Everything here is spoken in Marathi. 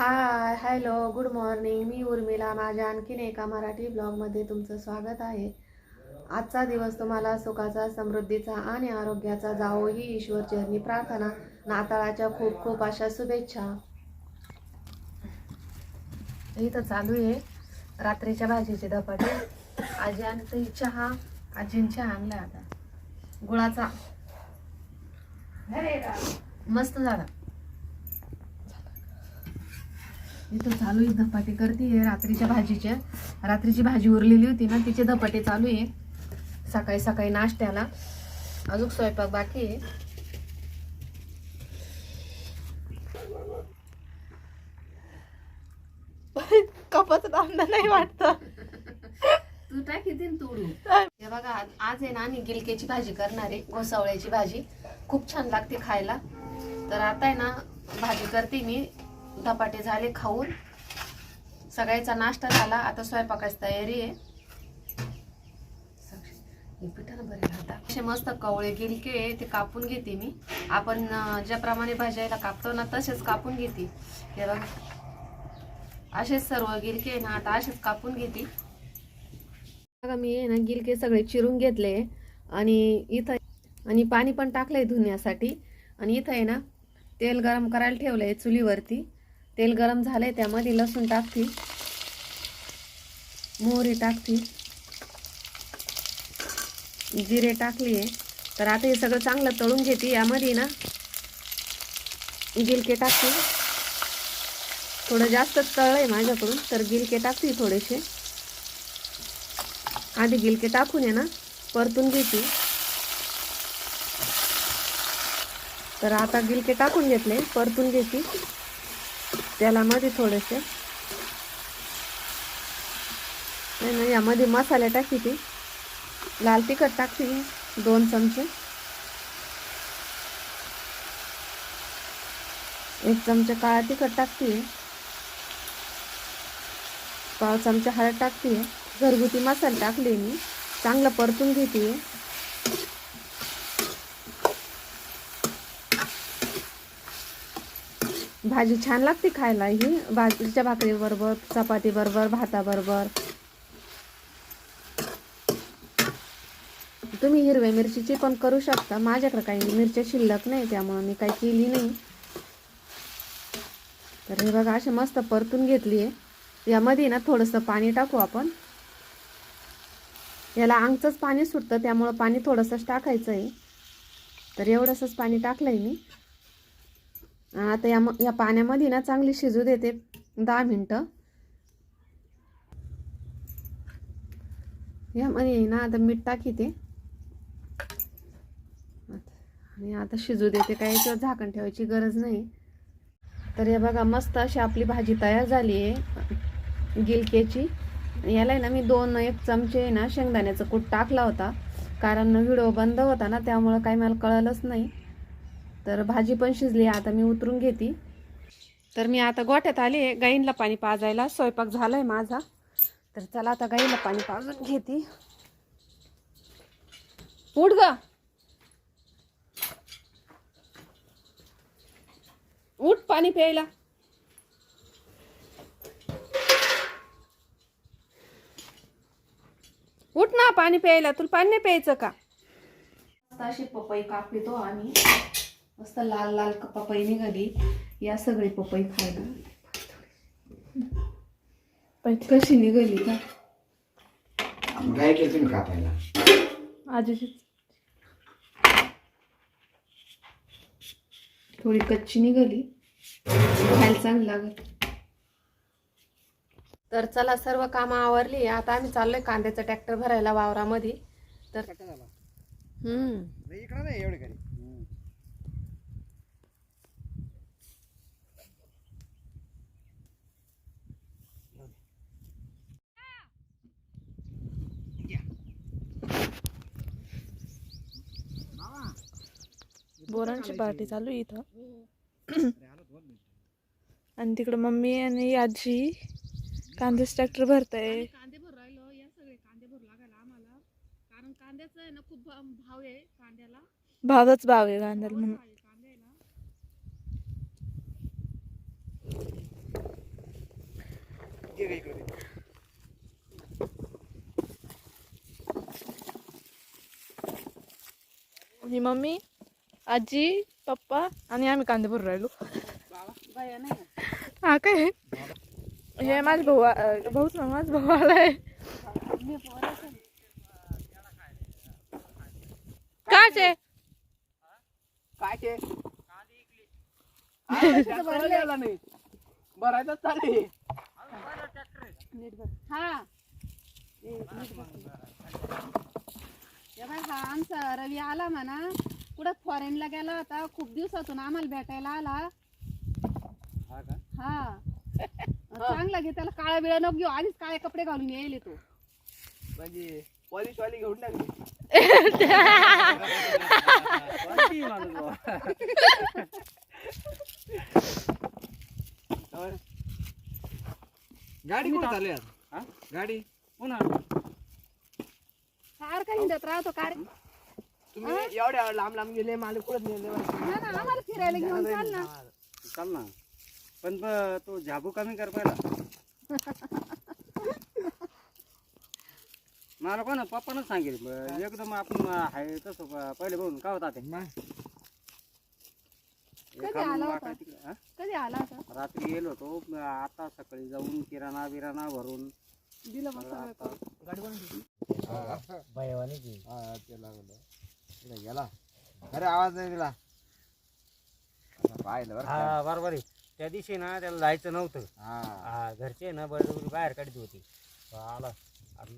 हाय हॅलो गुड मॉर्निंग मी उर्मिला. माझ्या आणखीन एका मराठी ब्लॉगमध्ये तुमचं स्वागत आहे. आजचा दिवस तुम्हाला सुखाचा समृद्धीचा आणि आरोग्याचा जावो ही ईश्वर चरणी प्रार्थना. नाताळाच्या खूप खूप अशा शुभेच्छा. इथं चालू आहे. रात्रीच्या भाजीचे धपाटे. आजी आणते चहा. आजीन चहा आणला आता. गुळाचा. मस्त झाला. इथं चालू आहे धपाटे करते रात्रीच्या भाजीच्या रात्रीची भाजी उरलेली होती ना तिचे धपाटे चालू आहे. सकाळी सकाळी नाश्त्याला. अजून स्वयंपाक बाकी आहे. कपच दांदा नाही वाटत. तू टाक किती तोडू. हे बघा आज- आज आहे ना आणि गिलकेची भाजी करणार आहे घोसावळ्याची भाजी. खूप छान लागते खायला. तर आता आहे ना भाजी करते मी. धपाटे झाले खाऊन. सगळ्याचा नाश्ता झाला. आता स्वयंपाकाची तयारी आहे. पिठानं बरे राहतात असे मस्त कवळे गिलके आहे, ते कापून घेते मी. आपण ज्याप्रमाणे भाज्याला कापतो ना तसेच कापून घेते. हे बघा. असेच सर्व गिलके आहे ना आता असेच कापून घेते. बघा मी ना गिलके सगळे चिरून घेतले. आणि इथं आणि पाणी पण टाकलंय धुण्यासाठी. आणि इथं आहे ना तेल गरम करायला ठेवलंय चुलीवरती. तेल गरम झालंय त्यामध्ये लसूण टाकते. मोहरी टाकते. जिरे टाकली. आहे तर आता हे सगळं चांगलं तळून घेते. यामध्ये ना गिलके टाकते. थोडं जास्त तळलंय माझ्याकडून तर गिलके टाकते थोडेसे. आधी गिलके टाकून आहे ना परतून घेते. तर आता गिलके टाकून घेतले परतून घेते. त्याला मध्ये थोडेसे. नाही ना यामध्ये मसाले टाकीते लाल तिखट टाकते दोन चमचे. एक चमचा काळा तिखट टाकते पाव चमचा हळद टाकते घरगुती मसाले टाकले मी. चांगलं परतून घेते भाजी छान लागते खायला ही. बाजरीच्या भाकरीबरोबर चपातीबरोबर भाताबरोबर तुम्ही हिरव्या मिरचीची पण करू शकता. माझ्याकडे काही मिरच्या शिल्लक नाही त्यामुळे मी काही केली नाही. तर हे बघा असे मस्त परतून घेतली आहे. यामध्ये ना थोडंसं पाणी टाकू आपण. याला अंगचंच पाणी सुटतं त्यामुळं पाणी थोडंसंच टाकायचं आहे तर एवढंसंच पाणी टाकलं आहे मी. आता या या पाण्यामध्ये ना चांगली शिजू देते. दहा मिनटं. यामध्ये ना आता मीठ टाकीते. आणि आता शिजू देते. काही याच्यावर झाकण ठेवायची गरज नाही. तर हे बघा मस्त अशी आपली भाजी तयार झाली आहे. गिलकेची याला आहे ना मी दोन एक चमचे ना शेंगदाण्याचं कूट टाकला होता. कारण व्हिडिओ बंद होता ना त्यामुळं काही मला कळलंच नाही. तर भाजी पण शिजली आता मी उतरून घेते. तर मी आता गोठ्यात आले गाईंला पाणी पाजायला. स्वयंपाक झाला आहे माझा. तर चला आता गाईला पाणी पाजून घेते. उठ ग. उठ पाणी प्यायला. उठ ना पाणी प्यायला. तुला पाणी नाही प्यायचं का? अशी पपई कापली तो आम्ही. मस्त लाल लाल पपई निघाली. या सगळी पपई खायला. कशी निघाली का? काय केलं तुम्ही कापायला आजीची. थोडी कच्ची निघाली. खायला चांगली लागत तर चला सर्व कामं आवरली. आता आम्ही चाललोय कांद्याचं ट्रॅक्टर भरायला वावरामध्ये. तर हम्म इकडं नाही एवढे बोरांची पार्टी चालू आहे इथं. आणि तिकडं मम्मी आणि आजी कांदेच ट्रॅक्टर भरताय. कांदे भर राहिलो या सगळे कांदे भरू लागायला आम्हाला. कारण कांद्याचं आहे ना खूप भाव आहे कांद्याला. भावच भाव आहे कांद्याला म्हणून. कांदे आहे ही मम्मी? आजी पप्पा आणि आम्ही कांदे भरून राहिलो नाही? हा काय हे माझा भाऊ अं, भाऊच ना माझा भाऊ आलाय. काचे काय ते भरलंय. भरायचं चालले नीट बस हा ए, नीट बस. हे बाय हा आमचा रवी आला म्हणा कुठं फॉरेनला गेला होता खूप दिवसातून आम्हाला भेटायला आला. हा चांगला घे त्याला काळा बिळा नको घेऊ आधीच काळे कपडे घालून येईल तो. म्हणजे पॉलिश वाली घेऊन टाकली गाडी कुठे चालली आज? हा? गाडी? पुन्हा सारखा हिंडत राहतो कार तुम्ही एवढ्या लांब लांब गेले मला कुठं नेले ना ना आम्हाला फिरायला घेऊन चाल ना. चाल ना. पण ब- तो झाबू कमी कर पहिला. मला कोण पप्पानच सांगेल ब- एकदम आपण आहे तसं प- पहिले बघून का होता ते? कधी आला वाकडं होता? तिकडं, हा? कधी आला होता? रात्री गेलो होतो ब- आता सकाळी जाऊन किराणा बिराणा भरून. दिलं मग सगळं करून. गेला. अरे आवाज नाही दिला. आता पाहिलं बरं का? हा बरोबर आहे. त्या दिवशी ना त्याला जायचं नव्हतं. हा. हा घरचे ना बळजबरी बाहेर काढत होती. तो आला.